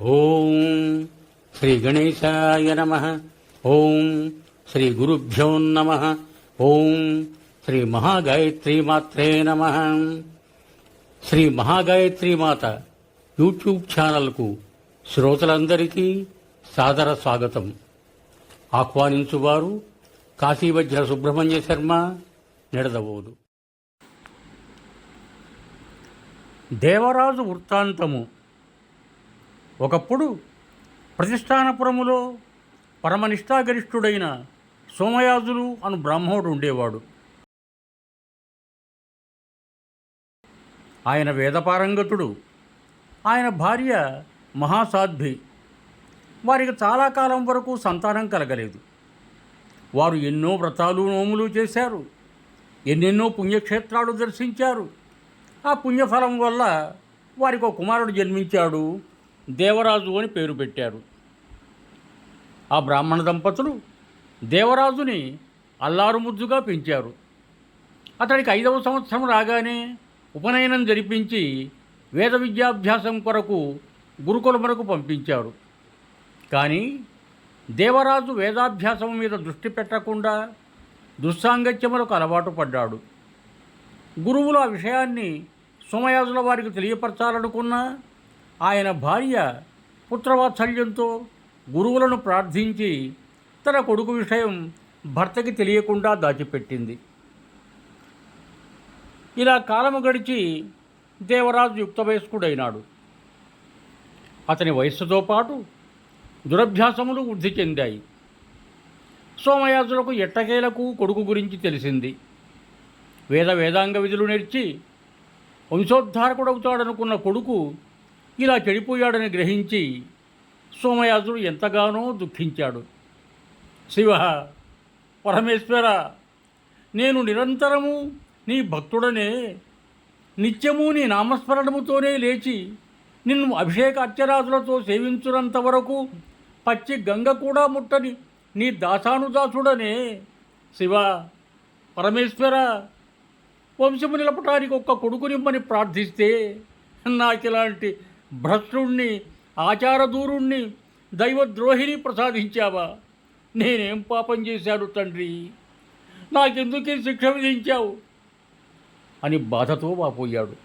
ఓం శ్రీ గణేశాయ నమ. ఓం శ్రీ గురుభ్యో నమ. ఓం శ్రీ మహాగాయత్రి మాత్రే నమ. శ్రీ మహాగాయత్రి మాత యూట్యూబ్ ఛానల్కు శ్రోతలందరికీ సాదర స్వాగతం. ఆహ్వానించువారు కాశీవజ్ర సుబ్రహ్మణ్య శర్మ నిడదవోదు. దేవరాజు వృత్తాంతము ఒకప్పుడు ప్రతిష్టానపురములో పరమనిష్టాగరిష్ఠుడైన సోమయాజులు అను బ్రాహ్మణుడు ఉండేవాడు. ఆయన వేదపారంగతుడు. ఆయన భార్య మహాసాధ్వి. వారికి చాలా కాలం వరకు సంతానం కలగలేదు. వారు ఎన్నో వ్రతాలు నోములు చేశారు. ఎన్నెన్నో పుణ్యక్షేత్రాలు దర్శించారు. ఆ పుణ్యఫలం వల్ల వారికి ఒక కుమారుడు జన్మించాడు. దేవరాజు అని పేరు పెట్టారు. ఆ బ్రాహ్మణ దంపతులు దేవరాజుని అల్లారుముద్దుగా పెంచారు. అతడికి ఐదవ సంవత్సరం రాగానే ఉపనయనం జరిపించి వేద విద్యాభ్యాసం కొరకు గురుకులమునకు పంపించారు. కానీ దేవరాజు వేదాభ్యాసం మీద దృష్టి పెట్టకుండా దుస్సాంగత్యములకు అలవాటు పడ్డాడు. గురువులు ఆ విషయాన్ని సోమయాజుల వారికి తెలియపరచాలనుకున్నా ఆయన భార్య పుత్రవాత్సల్యంతో గురువులను ప్రార్థించి తన కొడుకు విషయం భర్తకి తెలియకుండా దాచిపెట్టింది. ఇలా కాలము గడిచి దేవరాజు యుక్త వయస్కుడైనాడు అతని వయస్సుతో పాటు దురభ్యాసములు వృద్ధి చెందాయి. సోమయాజులకు ఎట్టకేలకు కొడుకు గురించి తెలిసింది. వేద వేదాంగ విధులు నేర్చి వంశోద్ధారకుడవుతాడనుకున్న కొడుకు ఇలా చెడిపోయాడని గ్రహించి సోమయాజుడు ఎంతగానో దుఃఖించాడు. శివ పరమేశ్వర నేను నిరంతరము నీ భక్తుడనే నిత్యము నీ నామస్మరణముతోనే లేచి నిన్ను అభిషేక అర్చరాజులతో సేవించున్నంత వరకు పచ్చి గంగ కూడా ముట్టని నీ దాసానుదాసుడనే. శివ పరమేశ్వర వంశము నిలపటానికి ఒక్క కొడుకునిమ్మని ప్రార్థిస్తే నాకిలాంటి భ్రష్టుణ్ణి ఆచారదూరుణ్ణి దైవద్రోహిని ప్రసాదించావా? నేనేం పాపం చేశాను తండ్రి? నాకెందుకే శిక్ష విధించావు? అని బాధతో వాపోయాడు.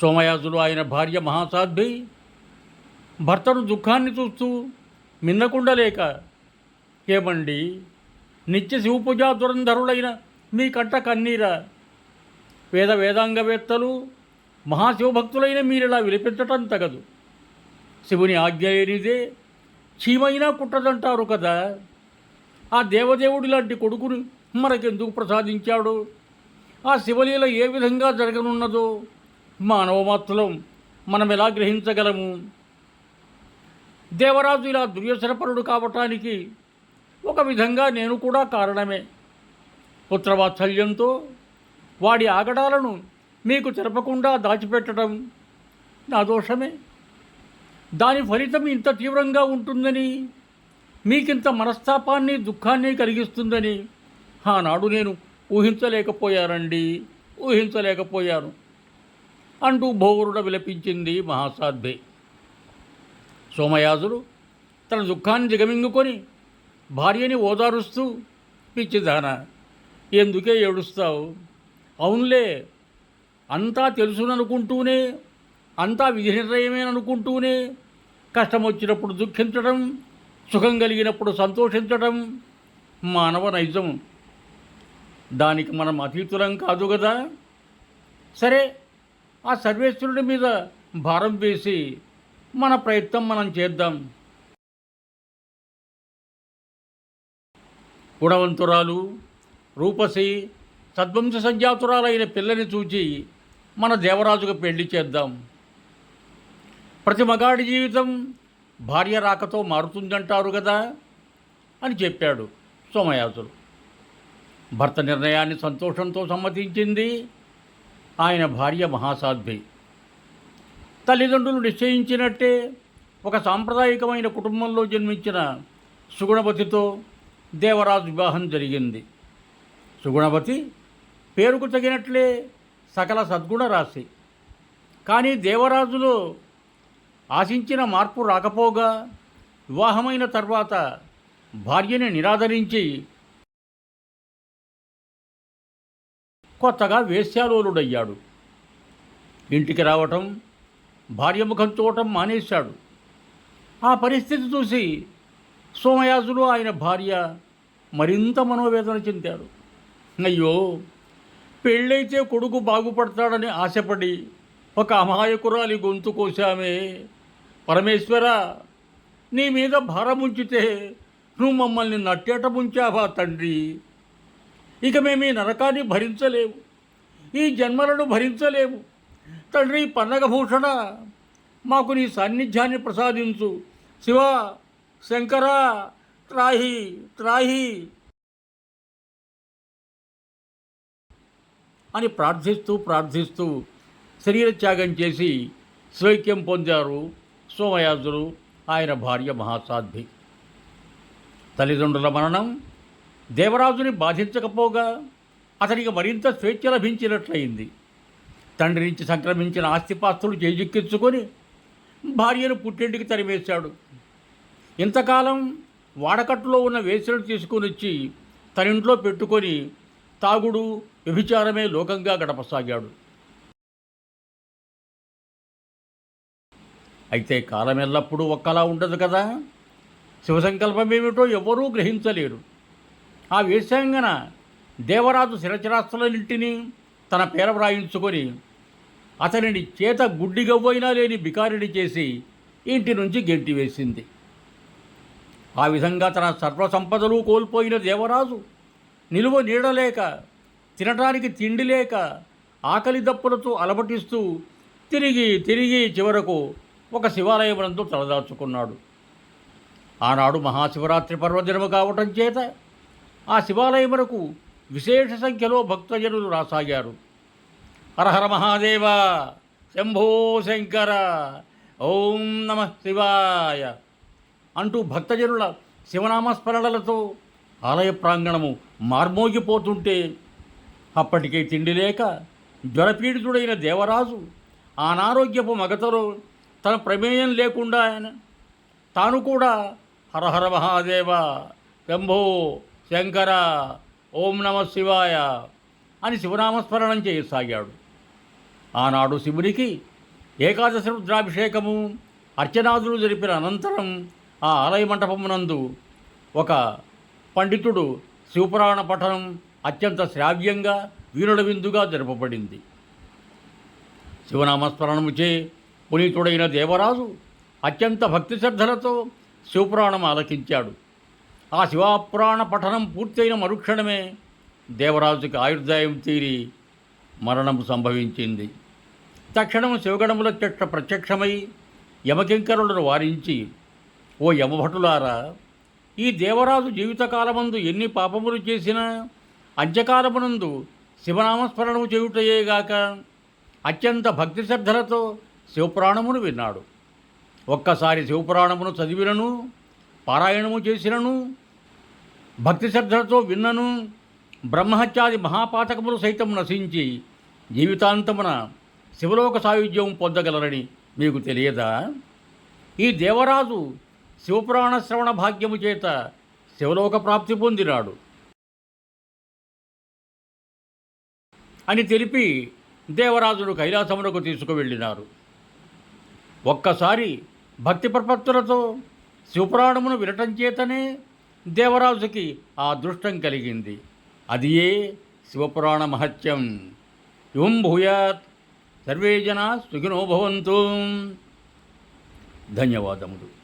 సోమయాజులు ఆయన భార్య మహాసాధ్వి భర్తను దుఃఖాన్ని చూస్తూ మిన్నకుండలేక ఏమండి నిత్య శివపూజా దురంధరులైన మీ కంట కన్నీరా? వేద వేదాంగవేత్తలు మహాశివభక్తులైన మీరిలా విలిపించటం తగదు శివుని ఆజ్ఞ లేనిదే చీమైనా కుట్టదంటారు కదా. ఆ దేవదేవుడి లాంటి కొడుకుని మనకెందుకు ప్రసాదించాడు? ఆ శివలీల ఏ విధంగా జరగనున్నదో మానవ మాత్రం మనం ఎలా గ్రహించగలము? దేవరాజు ఇలా దుర్యసరపరుడు కావటానికి ఒక విధంగా నేను కూడా కారణమే. పుత్రవాత్సల్యంతో వాడి ఆగడాలను మీకు తెలపకుండా దాచిపెట్టడం నా దోషమే. దాని ఫలితం ఇంత తీవ్రంగా ఉంటుందని మీకింత మనస్తాపాన్ని దుఃఖాన్ని కలిగిస్తుందని ఆనాడు నేను ఊహించలేకపోయారండి ఊహించలేకపోయాను. అంటూ భోరుడ విలపించింది మహాసాధ్వే. సోమయాజుడు తన దుఃఖాన్ని దిగమింగుకొని భార్యని ఓదారుస్తూ పిచ్చిదాన ఎందుకే ఏడుస్తావు? అవునులే అంతా తెలుసుననుకుంటూనే అంతా విధి నిర్ణయమేననుకుంటూనే కష్టం వచ్చినప్పుడు దుఃఖించడం సుఖం కలిగినప్పుడు సంతోషించడం మానవ నైజం దానికి మనం అతీతులం కాదు కదా సరే ఆ సర్వేశ్వరుడి మీద భారం వేసి మన ప్రయత్నం మనం చేద్దాం. గుణవంతురాలు రూపసి సద్వంశ సంజాతురాలైన పిల్లని చూచి మన దేవరాజుకు పెళ్ళి చేద్దాం. ప్రతి మగాడి జీవితం భార్య రాకతో మారుతుందంటారు కదా అని చెప్పాడు సోమయాజులు. భర్త నిర్ణయాన్ని సంతోషంతో సమ్మతించింది ఆయన భార్య మహాసాధ్వి. తల్లిదండ్రులు నిశ్చయించినట్టే ఒక సాంప్రదాయకమైన కుటుంబంలో జన్మించిన సుగుణవతితో దేవరాజు వివాహం జరిగింది. సుగుణవతి పేరుకు తగినట్లే సకల సద్గుణ రాశి. కానీ దేవరాజులు ఆశించిన మార్పు రాకపోగా వివాహమైన తర్వాత భార్యని నిరాదరించి కొత్తగా వేశ్యాలోలుడయ్యాడు. ఇంటికి రావటం భార్య ముఖం చూడటం మానేశాడు. ఆ పరిస్థితి చూసి సోమయాజులు ఆయన భార్య మరింత మనోవేదన చెందాడు అయ్యో పెళ్ళైతే కొడుకు బాగుపడతాడని ఆశపడి ఒక అమాయకురాలి గొంతు కోశామే. పరమేశ్వర నీ మీద భారం ఉంచితే నువ్వు మమ్మల్ని నట్టేట ముంచావా తండ్రి? ఇక మేము ఈ నరకాన్ని భరించలేము. ఈ జన్మలను భరించలేము. తండ్రి పన్నగభూషణ మాకు నీ సాన్నిధ్యాన్ని ప్రసాదించు. శివ శంకర త్రాహి త్రాహి. అని ప్రార్థిస్తూ ప్రార్థిస్తూ శరీర త్యాగం చేసి స్వైక్యం పొందారు సోమయాజులు ఆయన భార్య మహాసాధ్వి. తల్లిదండ్రుల మరణం దేవరాజుని బాధించకపోగా అతనికి మరింత స్వేచ్ఛ లభించినట్లయింది. తండ్రి నుంచి సంక్రమించిన ఆస్తిపాస్తులు చేజిక్కించుకొని భార్యను పుట్టింటికి తరివేశాడు ఇంతకాలం వాడకట్టులో ఉన్న వేసులను తీసుకొని వచ్చి తనింట్లో పెట్టుకొని తాగుడు వ్యభిచారమే లోకంగా గడపసాగాడు. అయితే కాలం ఎల్లప్పుడూ ఒక్కలా ఉండదు కదా? శివసంకల్పం ఏమిటో ఎవ్వరూ గ్రహించలేరు. ఆ వేశ్యాంగన దేవరాజు శిరచరాస్తులన్నింటినీ తన పేర వ్రాయించుకొని అతనిని చేత గుడ్డిగవ్వైనా లేని బికారిని చేసి ఇంటి నుంచి గెంటి వేసింది ఆ విధంగా తన సర్వసంపదలు కోల్పోయిన దేవరాజు నిలువ నీడలేక తినటానికి తిండి లేక ఆకలి దప్పులతో అలమటిస్తూ తిరిగి తిరిగి చివరకు ఒక శివాలయమునందు తలదాచుకున్నాడు. ఆనాడు మహాశివరాత్రి పర్వదినము కావటం చేత ఆ శివాలయమునకు విశేష సంఖ్యలో భక్తజనులు రాసాగారు. హరహర మహాదేవ శంభో శంకర ఓం నమ శివాయ అంటూ భక్తజనుల శివనామస్మరణలతో ఆలయ ప్రాంగణము మార్మోగిపోతుంటే అప్పటికే తిండి లేక జ్వరపీడితుడైన దేవరాజు అనారోగ్యపు మగతలో తన ప్రమేయం లేకుండా ఆయన తాను కూడా హరహర మహాదేవ శంభో శంకర ఓం నమ శివాయ అని శివనామస్మరణం చేయసాగాడు. ఆనాడు శివునికి ఏకాదశి రుద్రాభిషేకము అర్చనాదులు జరిపిన అనంతరం ఆ ఆలయ మంటపమునందు ఒక పండితుడు శివపురాణ పఠనం అత్యంత శ్రావ్యంగా వీరుల విందుగా జరపబడింది. శివనామస్మరణముచే పునీతుడైన దేవరాజు అత్యంత భక్తి శ్రద్ధలతో శివపురాణం ఆలకించాడు. ఆ శివపురాణ పఠనం పూర్తయిన మరుక్షణమే దేవరాజుకి ఆయుర్దాయం తీరి మరణము సంభవించింది. తక్షణం శివగణముల చెట్ట ప్రత్యక్షమై యమకింకరులను వారించి ఓ యమభటులారా ఈ దేవరాజు జీవితకాలమందు ఎన్ని పాపములు చేసినా అంత్యకాలమునందు శివనామస్మరణము చేయుటయేగాక అత్యంత భక్తి శ్రద్ధలతో శివపురాణమును విన్నాడు. ఒక్కసారి శివపురాణమును చదివినను పారాయణము చేసినను భక్తి శ్రద్ధలతో విన్నను బ్రహ్మహత్యాది మహాపాతకములు సైతం నశించి జీవితాంతమున శివలోక సాయుధ్యం పొందగలరని మీకు తెలియదా? ఈ దేవరాజు శివపురాణ శ్రవణ భాగ్యము చేత శివలోక ప్రాప్తి పొందినాడు అని తెలిపి దేవరాజును కైలాసమునకు తీసుకువెళ్ళినారు. ఒక్కసారి భక్తి ప్రపత్తులతో శివపురాణమును వినటం చేతనే దేవరాజుకి ఆ దృష్టం కలిగింది. అది ఏ శివపురాణ మహత్యం. యుం భూయాత్. సర్వే జనా సుఖినో భవంతు. ధన్యవాదములు.